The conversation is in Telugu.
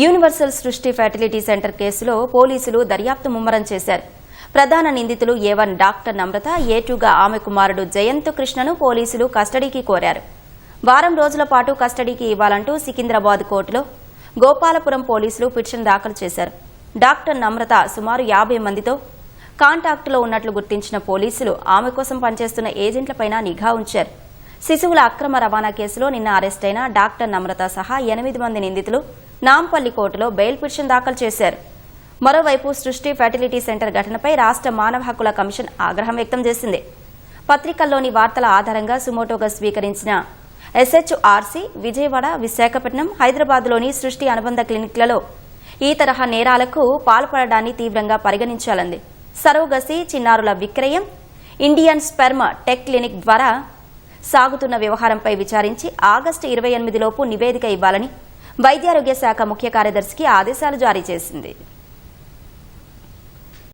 యూనివర్సల్ సృష్టి ఫెర్టిలిటీ సెంటర్ కేసులో పోలీసులు దర్యాప్తు ముమ్మరం చేశారు. ప్రధాన నిందితులు ఏ వన్ డాక్టర్ నమ్రత ఏ టూగా ఆమె కుమారుడు జయంత్ కృష్ణను పోలీసులు కస్టడీకి కోరారు. వారం రోజుల పాటు కస్టడీకి ఇవ్వాలంటూ సికింద్రాబాద్ కోర్టులో గోపాలపురం పోలీసులు పిటిషన్ దాఖలు చేశారు. డాక్టర్ నమ్రత సుమారు యాభై మందితో కాంటాక్టులో ఉన్నట్లు గుర్తించిన పోలీసులు ఆమె కోసం పనిచేస్తున్న ఏజెంట్లపైన నిఘా ఉంచారు. శిశువుల అక్రమ రవాణా కేసులో నిన్న అరెస్టైన డాక్టర్ నమ్రత సహా ఎనిమిది మంది నిందితులు నాంపల్లి కోర్టులో బెయిల్ పిటిషన్ దాఖలు చేశారు. మరోవైపు సృష్టి ఫెర్టిలిటీ సెంటర్ ఘటనపై రాష్ట్ర మానవ హక్కుల కమిషన్ ఆగ్రహం వ్యక్తం చేసింది. పత్రికల్లోని వార్తల ఆధారంగా సుమోటోగా స్వీకరించిన ఎస్హెచ్ఆర్సీ విజయవాడ విశాఖపట్నం హైదరాబాద్లోని సృష్టి అనుబంధ క్లినిక్లలో ఈ తరహా నేరాలకు పాల్పడడాన్ని తీవ్రంగా పరిగణించాలంది. సరోగసి చిన్నారుల విక్రయం ఇండియన్ స్పెర్మ టెక్ క్లినిక్ ద్వారా సాగుతున్న వ్యవహారంపై విచారించి ఆగస్టు ఇరవై ఎనిమిదిలోపు నివేదిక ఇవ్వాలని వైద్యారోగ్య శాఖ ముఖ్య కార్యదర్శికి ఆదేశాలు జారీ చేసింది.